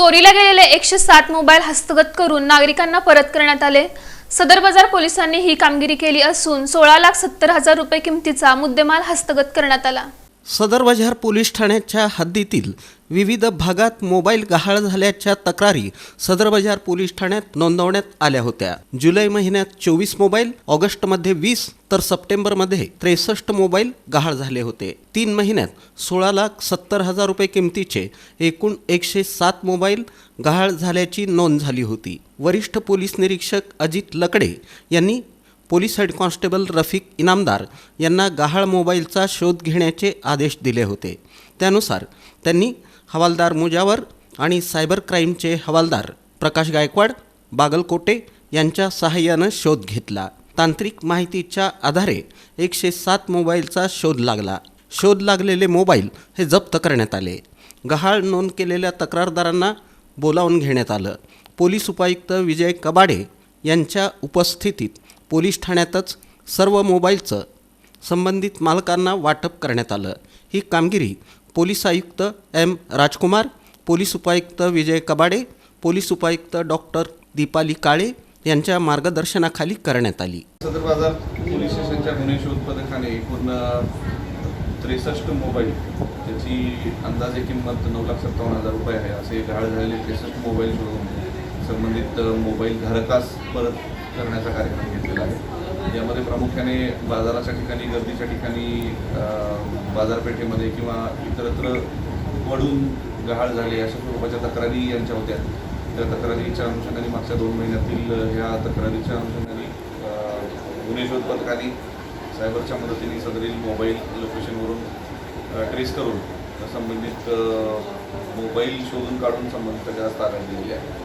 चोरीला गेलेले एकशे सात मोबाईल हस्तगत करून नागरिकांना परत करण्यात आले. सदर बाजार पोलिसांनी ही कामगिरी केली असून सोळा लाख सत्तर हजार रुपये किमतीचा मुद्देमाल हस्तगत करण्यात आला. सदर बाजार पोलीस ठाण्याच्या हद्दीतील विविध भागात मोबाईल गहाळ झाल्याच्या तक्रारी सदर बाजार पोलीस ठाण्यात नोंदवण्यात आल्या होत्या. जुलै महिन्यात चोवीस मोबाईल ऑगस्टमध्ये वीस तर सप्टेंबरमध्ये त्रेसष्ट मोबाईल गहाळ झाले होते. तीन महिन्यात सोळा लाख सत्तर हजार रुपये किमतीचे एकूण एकशे सात मोबाईल गहाळ झाल्याची नोंद झाली होती. वरिष्ठ पोलीस निरीक्षक अजित लकडे यांनी police head constable Rafiq Inamdar यांना गहाळ मोबाईलचा शोध घेण्याचे आदेश दिले होते. त्यानुसार त्यांनी हवालदार मुजावर आणि सायबर क्राईमचे हवालदार प्रकाश गायकवाड बागलकोटे यांच्या सहाय्यानं शोध घेतला. तांत्रिक माहितीच्या आधारे एकशे सात मोबाईलचा शोध लागला. शोध लागलेले मोबाईल हे जप्त करण्यात आले. गहाळ नोंद केलेल्या तक्रारदारांना बोलावून घेण्यात आलं. पोलीस उपायुक्त विजय कबाडे यांच्या उपस्थितीत पोलीस ठाण्यातच सर्व मोबाईलचं संबंधित मालकांना वाटप करण्यात आलं. ही कामगिरी पोलीस आयुक्त एम राजकुमार पोलीस उपायुक्त विजय कबाडे पोलीस उपायुक्त डॉक्टर दीपाली काळे यांच्या मार्गदर्शनाखाली करण्यात आली. सदर बाजार पोलीस स्टेशनच्या गुन्हे शोध पथकाने पूर्ण त्रेसष्ट मोबाईल त्याची अंदाजे किंमत नऊ लाख सत्तावन्न हजार रुपये आहे. असे गहाळ झालेले त्रेसष्ट मोबाईल शोधून संबंधित मोबाईल धारकास परत करण्याचा कार्यक्रम घेतलेला आहे. यामध्ये प्रामुख्याने बाजाराच्या ठिकाणी गर्दीच्या ठिकाणी बाजारपेठेमध्ये किंवा इतरत्र वडून गहाळ झाले अशा स्वरूपाच्या तक्रारी यांच्या होत्या. त्या तक्रारीच्या अनुषंगाने मागच्या दोन महिन्यातील ह्या तक्रारीच्या अनुषंगाने गुन्हे शोध पथकाने सायबरच्या मदतीने सदरील मोबाईल लोकेशनवरून ट्रेस करून संबंधित मोबाईल शोधून काढून संबंधित त्याच्या ताब्यात दिलेली आहे.